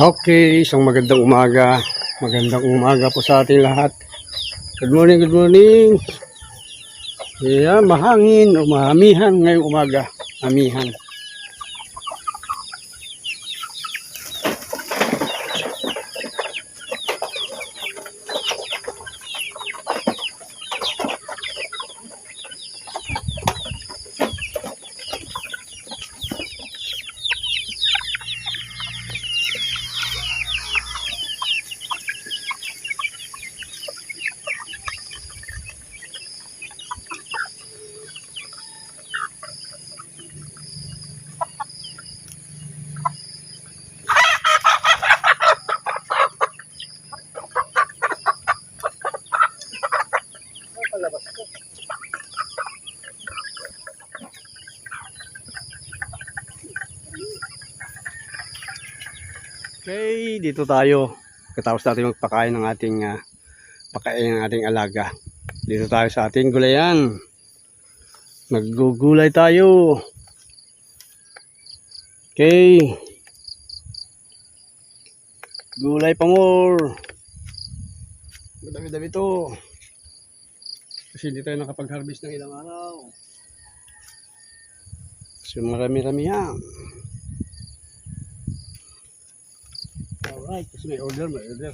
Okay, isang magandang umaga. Magandang umaga po sa ating lahat. Good morning, good morning. Yeah, mahangin o mahamihan ngayong umaga. Amihan. Okay, dito tayo. Katapos natin magpakain ng ating ah, pakain ng ating alaga. Dito tayo sa ating gulayan. Naggugulay tayo. Okay. Gulay pa more. Madami-dami to. Kasi hindi tayo nakapag-harvest ng ilang araw. So marami-rami yan. Alright, kasi may order, may order.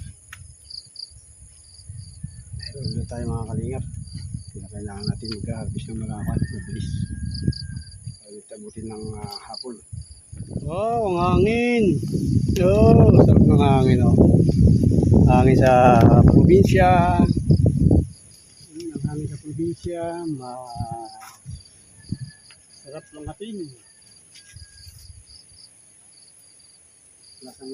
May order tayo mga kalingap. Kaya kailangan natin mag-harvest ng marapat, mabilis. Tabutin ng ah, hapon. Wow, ang hangin! Oh, sarap ng hangin, oh. Hangin sa probinsya. Ang hangin sa probinsya, ma... Sarap ng hatin. Lasang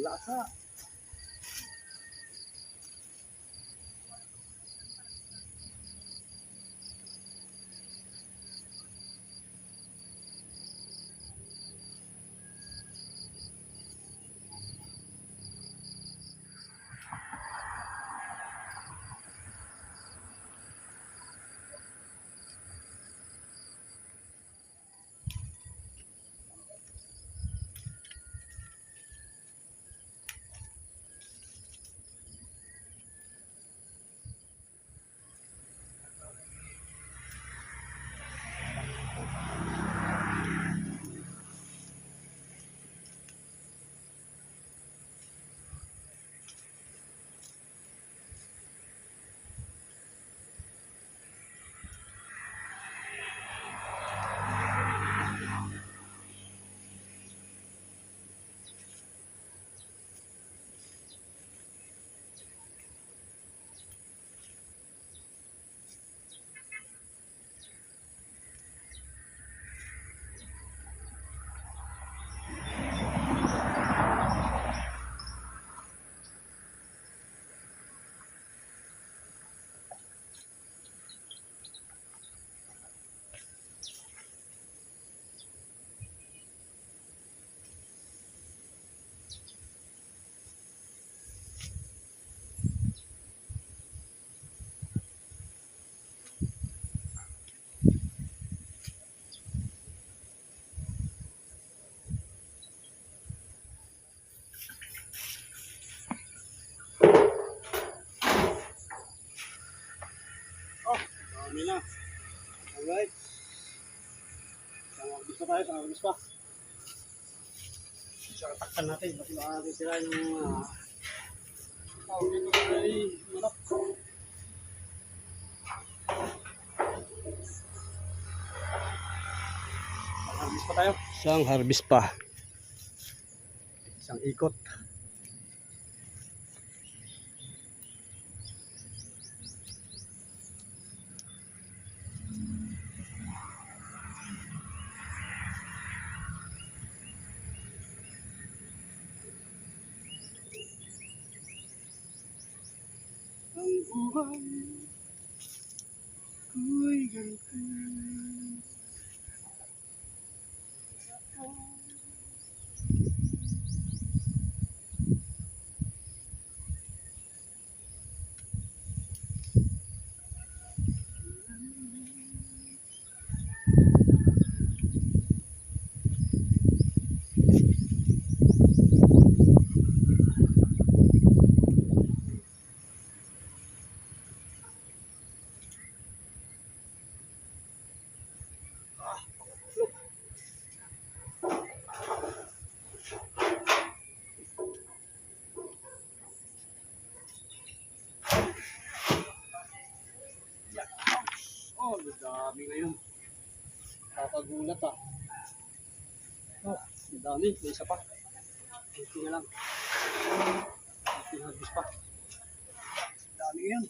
tayo, gusto pa. Saka takpan natin, baka natin sila yung uh, tawag dito ay manok. Harvest pa tayo. Isang harvest pa. Isang ikot. Ang buhay ko'y ganito. Dami ngayon. Kakagulat ah. Oh, ang dami. May isa pa. Ito na lang. Pinagis pa. Ang dami ngayon.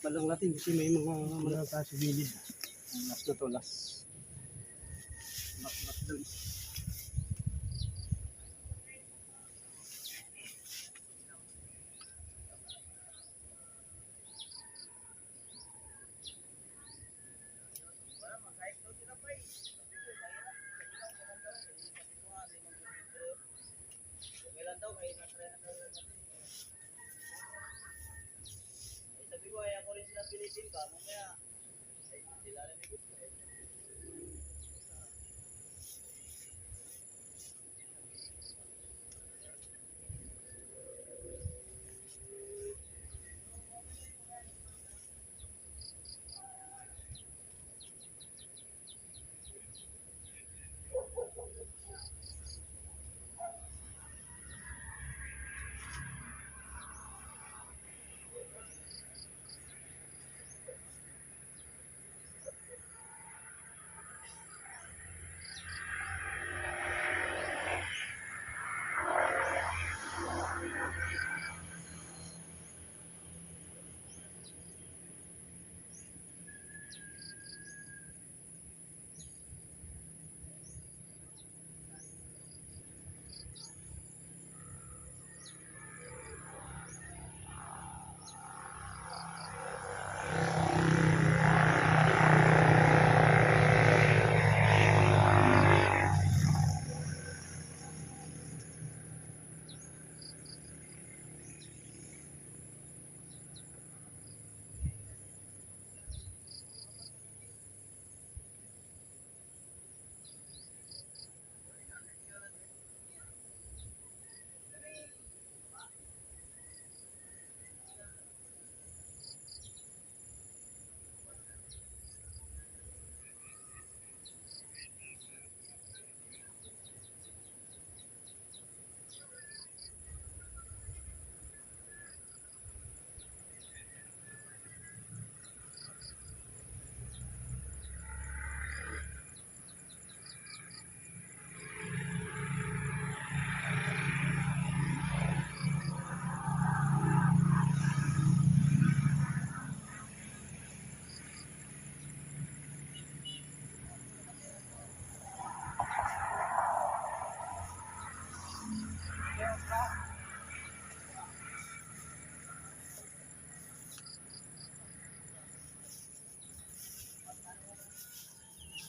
Balang natin kasi may mga malata sa gilid. Ang last na to, last. Last, last dun.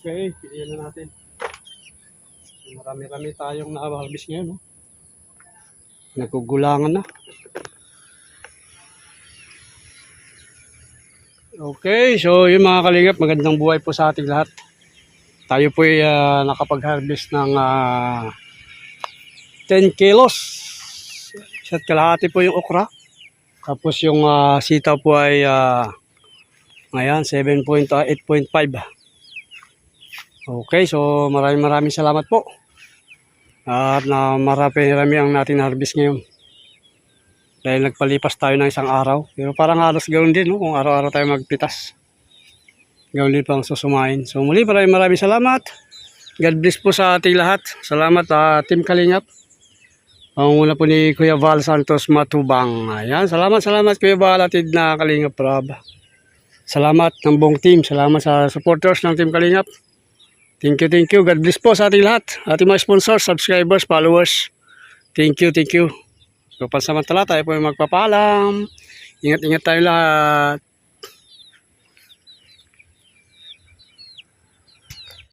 Okay, pilihan na natin. Marami-rami tayong na-harvest ngayon. No? Nagkugulangan na. Okay, so yung mga kalingap, magandang buhay po sa ating lahat. Tayo po ay ah, nakapag-harvest ng ah, 10 kilos. Isa't kalahati po yung okra. Tapos yung ah, sitaw po ay ah, ngayon 7.8.5. Okay, so maraming maraming salamat po. At na marami-rami ang natin harvest ngayon. Dahil nagpalipas tayo ng isang araw. Pero parang halos ganoon din, no? kung araw-araw tayo magpitas. Gawin din pang susumain. So muli, maraming maraming salamat. God bless po sa ating lahat. Salamat, ah, Team Kalingap. Panguna po ni Kuya Val Santos Matubang. Ayan, salamat, salamat Kuya Val atid na Kalingap Rob. Salamat ng buong team. Salamat sa supporters ng Team Kalingap. Thank you, thank you. God bless po sa ating lahat. Ating mga sponsors, subscribers, followers. Thank you, thank you. So, pansamantala tayo po magpapaalam. Ingat-ingat tayo lahat.